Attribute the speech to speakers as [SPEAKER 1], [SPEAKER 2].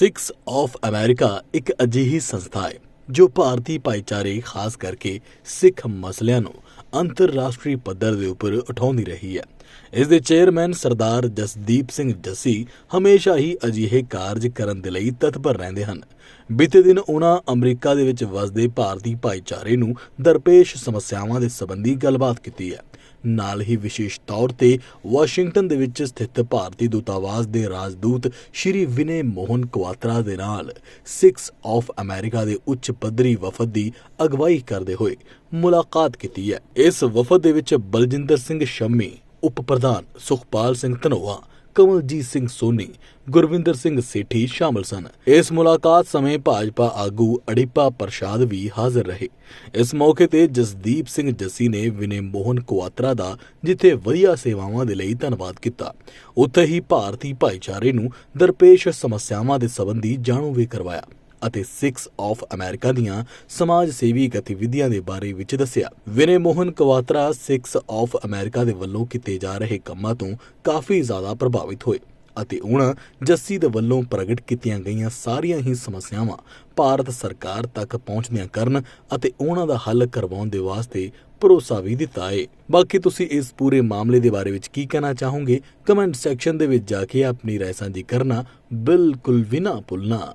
[SPEAKER 1] Six of America ਇੱਕ ਅਜਿਹੀ ਸੰਸਥਾ ਹੈ ਜੋ ਭਾਰਤੀ ਭਾਈਚਾਰੇ ਖਾਸ ਕਰਕੇ ਸਿੱਖ ਮਸਲਿਆਂ ਨੂੰ ਅੰਤਰਰਾਸ਼ਟਰੀ ਪੱਧਰ ਦੇ ਉੱਪਰ ਉਠਾਉਂਦੀ ਰਹੀ ਹੈ। ਇਸ ਦੇ ਚੇਅਰਮੈਨ ਸਰਦਾਰ ਜਸਦੀਪ ਸਿੰਘ ਜੱਸੀ ਹਮੇਸ਼ਾ ਹੀ ਅਜਿਹੇ ਕਾਰਜ ਕਰਨ ਦੇ ਲਈ ਤਤਪਰ ਰਹਿੰਦੇ ਹਨ। ਬੀਤੇ ਦਿਨ ਉਹਨਾਂ ਅਮਰੀਕਾ ਦੇ ਵਿੱਚ ਵਸਦੇ ਭਾਰਤੀ ਭਾਈਚਾਰੇ ਨੂੰ ਦਰਪੇਸ਼ ਸਮੱਸਿਆਵਾਂ ਦੇ ਸੰਬੰਧੀ ਗੱਲਬਾਤ ਕੀਤੀ ਹੈ। ਨਾਲ ਹੀ ਵਿਸ਼ੇਸ਼ ਤੌਰ ਤੇ ਵਾਸ਼ਿੰਗਟਨ ਦੇ ਵਿੱਚ ਸਥਿਤ ਭਾਰਤੀ ਦੂਤਾਵਾਸ ਦੇ ਰਾਜਦੂਤ ਸ਼੍ਰੀ ਵਿਨੇ ਮੋਹਨ ਕੁਆਤਰਾ ਦੇ ਨਾਲ ਸਿਕਸ ਆਫ ਅਮਰੀਕਾ ਦੇ ਉੱਚ ਪੱਧਰੀ ਵਫਦ ਦੀ ਅਗਵਾਈ ਕਰਦੇ ਹੋਏ ਮੁਲਾਕਾਤ ਕੀਤੀ ਹੈ। ਇਸ ਵਫਦ ਦੇ ਵਿੱਚ ਬਲਜਿੰਦਰ ਸਿੰਘ ਸ਼ੰਮੀ, ਉਪ ਪ੍ਰਧਾਨ ਸੁਖਪਾਲ ਸਿੰਘ ਧਨੋਆ ਕਮਲਜੀਤ ਸਿੰਘ ਸੋਨੀ, ਗੁਰਵਿੰਦਰ ਸਿੰਘ ਸੇਠੀ ਸ਼ਾਮਲ ਸਨ। ਇਸ ਮੁਲਾਕਾਤ ਸਮੇਂ ਭਾਜਪਾ ਆਗੂ ਅੜਿੱਪਾ ਪ੍ਰਸ਼ਾਦ ਵੀ ਹਾਜ਼ਰ ਰਹੇ। ਇਸ ਮੌਕੇ ਤੇ ਜਸਦੀਪ ਸਿੰਘ ਜੱਸੀ ਨੇ ਵਿਨੇ ਮੋਹਨ ਕੁਆਤਰਾ ਦਾ, ਜਿੱਥੇ ਵਧੀਆ ਸੇਵਾਵਾਂ ਦੇ ਲਈ ਧੰਨਵਾਦ ਕੀਤਾ। ਉੱਥੇ ਹੀ ਭਾਰਤੀ ਭਾਈਚਾਰੇ ਨੂੰ ਦਰਪੇਸ਼ ਸਮੱਸਿਆਵਾਂ ਦੇ ਸੰਬੰਧੀ ਜਾਣੂ ਵੀ ਕਰਵਾਇਆ। ਅਤੇ 6 ਆਫ ਅਮਰੀਕਾ ਦੀਆਂ ਸਮਾਜ ਸੇਵੀ ਗਤੀਵਿਧੀਆਂ ਦੇ ਬਾਰੇ ਵਿੱਚ ਦੱਸਿਆ। ਵਿਨੇ ਮੋਹਨ ਕਵਾਤਰਾ 6 ਆਫ ਅਮਰੀਕਾ ਦੇ ਵੱਲੋਂ ਕੀਤੇ ਜਾ ਰਹੇ ਕੰਮਾਂ ਤੋਂ ਕਾਫੀ ਜ਼ਿਆਦਾ ਪ੍ਰਭਾਵਿਤ ਹੋਏ ਅਤੇ ਉਹਨਾਂ ਜੱਸੀ ਦੇ ਵੱਲੋਂ ਪ੍ਰਗਟ ਕੀਤੀਆਂ ਗਈਆਂ ਸਾਰੀਆਂ ਹੀ ਸਮੱਸਿਆਵਾਂ ਭਾਰਤ ਸਰਕਾਰ ਤੱਕ ਪਹੁੰਚਦੀਆਂ ਕਰਨ ਅਤੇ ਉਹਨਾਂ ਦਾ ਹੱਲ ਕਰਵਾਉਣ ਦੇ ਵਾਸਤੇ ਭਰੋਸਾ ਵੀ ਦਿੱਤਾ ਹੈ ਬਾਕੀ ਤੁਸੀਂ ਇਸ ਪੂਰੇ ਮਾਮਲੇ ਦੇ ਬਾਰੇ ਵਿੱਚ ਕੀ ਕਹਿਣਾ ਚਾਹੋਗੇ? ਕਮੈਂਟ ਸੈਕਸ਼ਨ ਦੇ ਵਿੱਚ ਜਾ ਕੇ ਆਪਣੀ ਰਾਏ ਸਾਂਝੀ ਕਰਨਾ ਬਿਲਕੁਲ ਵੀ ਨਾ ਭੁੱਲਣਾ।